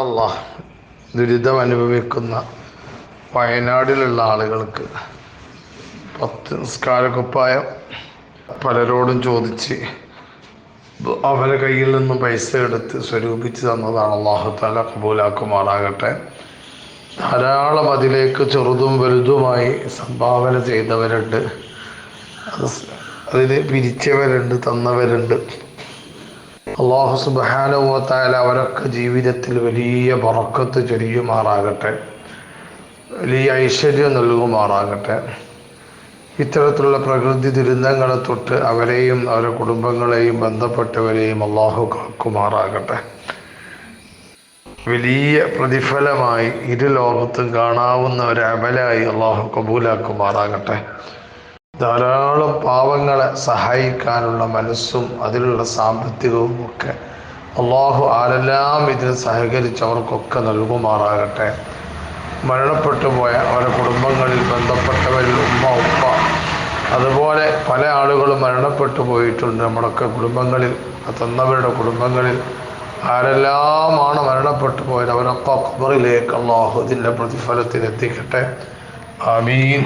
അള്ളാഹ് ദുരിതം അനുഭവിക്കുന്ന വയനാടിലുള്ള ആളുകൾക്ക് പത്ത് നിസ്കാരക്കുപ്പായം പലരോടും ചോദിച്ച് അവരെ കയ്യിൽ നിന്നും പൈസ എടുത്ത് സ്വരൂപിച്ച് തന്നതാണ് അള്ളാഹു താല കബൂലാക്കുമാറാകട്ടെ. ധാരാളം അതിലേക്ക് ചെറുതും വലുതുമായി സംഭാവന ചെയ്തവരുണ്ട്. അത് അതിൽ പിരിച്ചവരുണ്ട് തന്നവരുണ്ട്. അള്ളാഹു സുബാനുവത്തായാൽ അവരൊക്കെ ജീവിതത്തിൽ വലിയ പറക്കത്ത് ചൊരിയുമാറാകട്ടെ. വലിയ ഐശ്വര്യം നൽകുമാറാകട്ടെ. ഇത്തരത്തിലുള്ള പ്രകൃതി ദുരന്തങ്ങളെ തൊട്ട് അവരെയും അവരുടെ കുടുംബങ്ങളെയും ബന്ധപ്പെട്ടവരെയും അള്ളാഹു കാക്കുമാറാകട്ടെ. വലിയ പ്രതിഫലമായി ഇരു ലോകത്തും കാണാവുന്ന ഒരു അമലായി അള്ളാഹു കബൂലാക്കുമാറാകട്ടെ. ധാരാളം പാവങ്ങളെ സഹായിക്കാനുള്ള മനസ്സും അതിലുള്ള സാമ്പത്തികവും ഒക്കെ അള്ളാഹു ആരെല്ലാം ഇതിന് സഹകരിച്ചവർക്കൊക്കെ നൽകുമാറാകട്ടെ. മരണപ്പെട്ടു പോയ അവരുടെ കുടുംബങ്ങളിൽ ബന്ധപ്പെട്ടവരിൽ ഉമ്മ ഉപ്പ അതുപോലെ പല ആളുകളും മരണപ്പെട്ടു പോയിട്ടുണ്ട്. നമ്മുടെയൊക്കെ കുടുംബങ്ങളിൽ തന്നവരുടെ കുടുംബങ്ങളിൽ ആരെല്ലാമാണ് മരണപ്പെട്ടു പോയത് അവരൊക്കെ ഖബറിലേക്ക് അള്ളാഹു ഇതിന്റെ പ്രതിഫലത്തിൽ എത്തിക്കട്ടെ ആമീൻ